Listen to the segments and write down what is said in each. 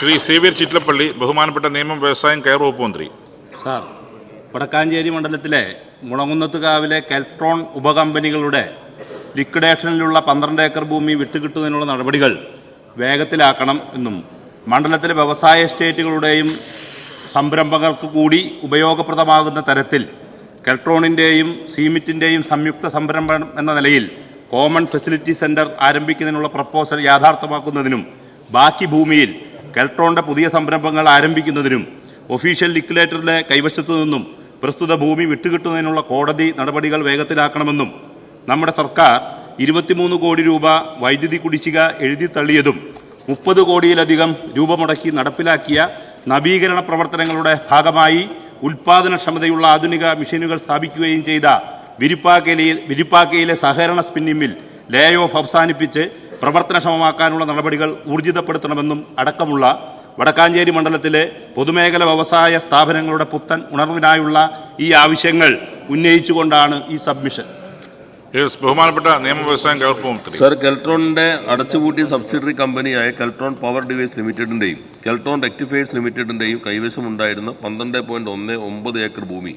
Shri Xavier Chittilappilly ബഹുമാനപ്പെട്ട നിയമം വ്യവസായം കയർ വകുപ്പ് മന്ത്രി. സാർ വടക്കാഞ്ചേരി മണ്ഡലത്തിലെ മുളങ്ങുന്നത്തുകാവിലെ കെൽട്രോൺ ഉപകമ്പനികളുടെ ലിക്വിഡേഷനിലുള്ള പന്ത്രണ്ട് ഏക്കർ ഭൂമി വിട്ടുകിട്ടുന്നതിനുള്ള നടപടികൾ വേഗത്തിലാക്കണം എന്നും മണ്ഡലത്തിലെ വ്യവസായ എസ്റ്റേറ്റുകളുടെയും സംരംഭങ്ങൾക്ക് കൂടി ഉപയോഗപ്രദമാകുന്ന തരത്തിൽ കെൽട്രോണിന്റെയും സീമിറ്റിന്റെയും സംയുക്ത സംരംഭം എന്ന നിലയിൽ കോമൺ ഫെസിലിറ്റി സെന്റർ ആരംഭിക്കുന്നതിനുള്ള പ്രപ്പോസൽ യാഥാർത്ഥ്യമാക്കുന്നതിനും ബാക്കി ഭൂമിയിൽ കെൽട്രോണിന്റെ പുതിയ സംരംഭങ്ങൾ ആരംഭിക്കുന്നതിനും ഒഫീഷ്യൽ ലിക്വിഡേറ്ററുടെ കൈവശത്തു നിന്നും പ്രസ്തുത ഭൂമി വിട്ടുകിട്ടുന്നതിനുള്ള കോടതി നടപടികൾ വേഗത്തിലാക്കണമെന്നും നമ്മുടെ സർക്കാർ ഇരുപത്തിമൂന്ന് കോടി രൂപ വൈദ്യുതി കുടിശ്ശിക എഴുതി തള്ളിയതും മുപ്പത് കോടിയിലധികം രൂപ മുടക്കി നടപ്പിലാക്കിയ നവീകരണ പ്രവർത്തനങ്ങളുടെ ഭാഗമായി ഉൽപാദനക്ഷമതയുള്ള ആധുനിക മെഷീനുകൾ സ്ഥാപിക്കുകയും ചെയ്ത വിരിപ്പാക്കയിലെ വിരിപ്പാക്കയിലെ സഹകരണ സ്പിന്നിമ്മിൽ ലേ ഓഫ് അവസാനിപ്പിച്ച് പ്രവർത്തനക്ഷമമാക്കാനുള്ള നടപടികൾ ഊർജിതപ്പെടുത്തണമെന്നും അടക്കമുള്ള വടക്കാഞ്ചേരി മണ്ഡലത്തിലെ പൊതുമേഖല വ്യവസായ സ്ഥാപനങ്ങളുടെ പുത്തൻ ഉണർവിനായുള്ള ഈ ആവശ്യങ്ങൾ ഉന്നയിച്ചുകൊണ്ടാണ് ഈ സബ്മിഷൻ. യെസ് ബഹുമാനപ്പെട്ട നിയമ വ്യവസായം സർ കെൽട്രോണിന്റെ അടച്ചുപൂട്ടിയ സബ്സിഡറി കമ്പനിയായ കെൽട്രോൺ പവർ ഡിവൈസ് ലിമിറ്റഡിന്റെയും കെൽട്രോൺ റെക്ടിഫയേഴ്സ് ലിമിറ്റഡിന്റെയും കൈവശമുണ്ടായിരുന്ന പന്ത്രണ്ട് പോയിന്റ് ഒന്ന് ഒമ്പത് ഏക്കർ ഭൂമി.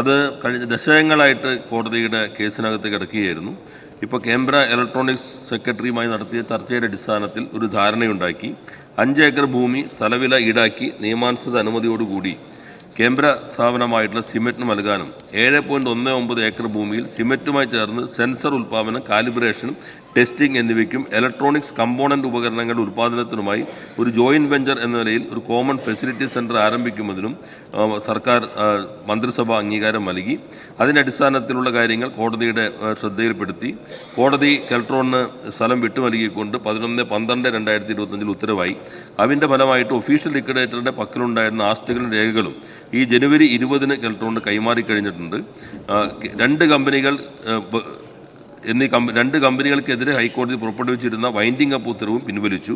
അത് കഴിഞ്ഞ ദശകങ്ങളായിട്ട് കോടതിയുടെ കേസിനകത്ത് കിടക്കുകയായിരുന്നു. ഇപ്പോൾ കേന്ദ്ര ഇലക്ട്രോണിക്സ് സെക്രട്ടറിയുമായി നടത്തിയ ചർച്ചയുടെ അടിസ്ഥാനത്തിൽ ഒരു ധാരണയുണ്ടാക്കി. അഞ്ച് ഏക്കർ ഭൂമി സ്ഥലവില ഈടാക്കി നിയമാനുസൃത അനുമതിയോടുകൂടി കേന്ദ്ര സ്ഥാപനമായിട്ടുള്ള സിമെന്റ് നൽകാനും ഏഴ് പോയിന്റ് ഒന്ന് ഒമ്പത് ഏക്കർ ഭൂമിയിൽ സിമെന്റുമായി ചേർന്ന് സെൻസർ ഉൽപാദനം കാലിബ്രേഷൻ ടെസ്റ്റിംഗ് എന്നിവയ്ക്കും ഇലക്ട്രോണിക്സ് കമ്പോണന്റ് ഉപകരണങ്ങളുടെ ഉൽപ്പാദനത്തിനുമായി ഒരു ജോയിന്റ് വെഞ്ചർ എന്ന നിലയിൽ ഒരു കോമൺ ഫെസിലിറ്റി സെന്റർ ആരംഭിക്കുന്നതിനും സർക്കാർ മന്ത്രിസഭ അംഗീകാരം നൽകി. അതിന്റെ അടിസ്ഥാനത്തിലുള്ള കാര്യങ്ങൾ കോടതിയുടെ ശ്രദ്ധയിൽപ്പെടുത്തി. കോടതി കെൽട്രോണിന് സ്ഥലം വിട്ടു നൽകിക്കൊണ്ട് പതിനൊന്ന് പന്ത്രണ്ട് രണ്ടായിരത്തി ഇരുപത്തഞ്ചിൽ ഉത്തരവായി. അതിന്റെ ഫലമായിട്ട് ഒഫീഷ്യൽ ലിക്വിഡേറ്ററുടെ പക്കലുണ്ടായിരുന്ന ആസ്തികളും രേഖകളും ഈ ജനുവരി ഇരുപതിന് കെൽട്രോണിന് കൈമാറി കഴിഞ്ഞിട്ടുണ്ട്. രണ്ട് കമ്പനികൾ എന്നീ രണ്ട് കമ്പനികൾക്കെതിരെ ഹൈക്കോടതി പുറപ്പെടുവിച്ചിരുന്ന വൈൻഡിംഗ് അപ്പ് ഉത്തരവും പിൻവലിച്ചു.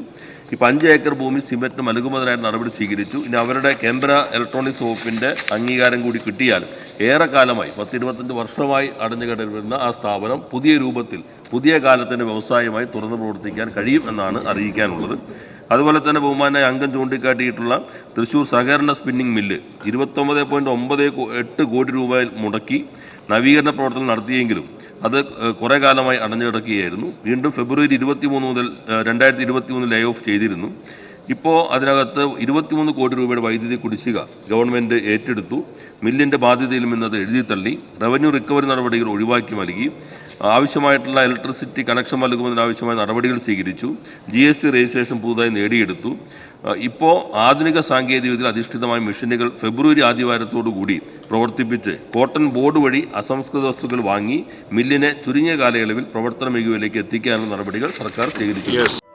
ഇപ്പം അഞ്ച് ഏക്കർ ഭൂമി സിമെന്റിന് നൽകുന്നതിനായി നടപടി സ്വീകരിച്ചു. ഇനി അവരുടെ കേന്ദ്ര ഇലക്ട്രോണിക്സ് വകുപ്പിന്റെ അംഗീകാരം കൂടി കിട്ടിയാൽ ഏറെക്കാലമായി പത്തിരുപത്തഞ്ച് വർഷമായി അടഞ്ഞു കിടന്നിരുന്ന ആ സ്ഥാപനം പുതിയ രൂപത്തിൽ പുതിയ കാലത്തിന്റെ വ്യവസായമായി തുറന്നു പ്രവർത്തിക്കാൻ കഴിയും എന്നാണ് അറിയിക്കാനുള്ളത്. അതുപോലെ തന്നെ ബഹുമാനായ അംഗം ചൂണ്ടിക്കാട്ടിയിട്ടുള്ള തൃശ്ശൂർ സഹകരണ സ്പിന്നിംഗ് മില്ല് ഇരുപത്തൊമ്പത് പോയിന്റ് ഒമ്പത് എട്ട് കോടി രൂപയിൽ മുടക്കി നവീകരണ പ്രവർത്തനം നടത്തിയെങ്കിലും അത് കുറേ കാലമായി അടഞ്ഞു കിടക്കുകയായിരുന്നു വീണ്ടും ഫെബ്രുവരി ഇരുപത്തി മൂന്ന് മുതൽ രണ്ടായിരത്തി ഇരുപത്തി മൂന്ന് ലേ ഓഫ് ചെയ്തിരുന്നു. ഇപ്പോൾ അതിനകത്ത് ഇരുപത്തിമൂന്ന് കോടി രൂപയുടെ വൈദ്യുതി കുടിശ്ശിക ഗവൺമെന്റ് ഏറ്റെടുത്തു. മില്ലിന്റെ ബാധ്യതയിൽ നിന്നത് എഴുതി തള്ളി റവന്യൂ റിക്കവറി നടപടികൾ ഒഴിവാക്കി നൽകി. ആവശ്യമായിട്ടുള്ള ഇലക്ട്രിസിറ്റി കണക്ഷൻ നൽകുന്നതിന് ആവശ്യമായ നടപടികൾ സ്വീകരിച്ചു. ജി എസ് ടി രജിസ്ട്രേഷൻ പുതുതായി നേടിയെടുത്തു. ഇപ്പോൾ ആധുനിക സാങ്കേതികവിദ്യയിൽ അധിഷ്ഠിതമായ മെഷീനുകൾ ഫെബ്രുവരി ആദ്യവാരത്തോടുകൂടി പ്രവർത്തിപ്പിച്ച് കോട്ടൺ ബോർഡ് വഴി അസംസ്കൃത വസ്തുക്കൾ വാങ്ങി മില്ലിനെ ചുരുങ്ങിയ കാലയളവിൽ പ്രവർത്തന മികവിലേക്ക് എത്തിക്കാനുള്ള നടപടികൾ സർക്കാർ സ്വീകരിച്ചു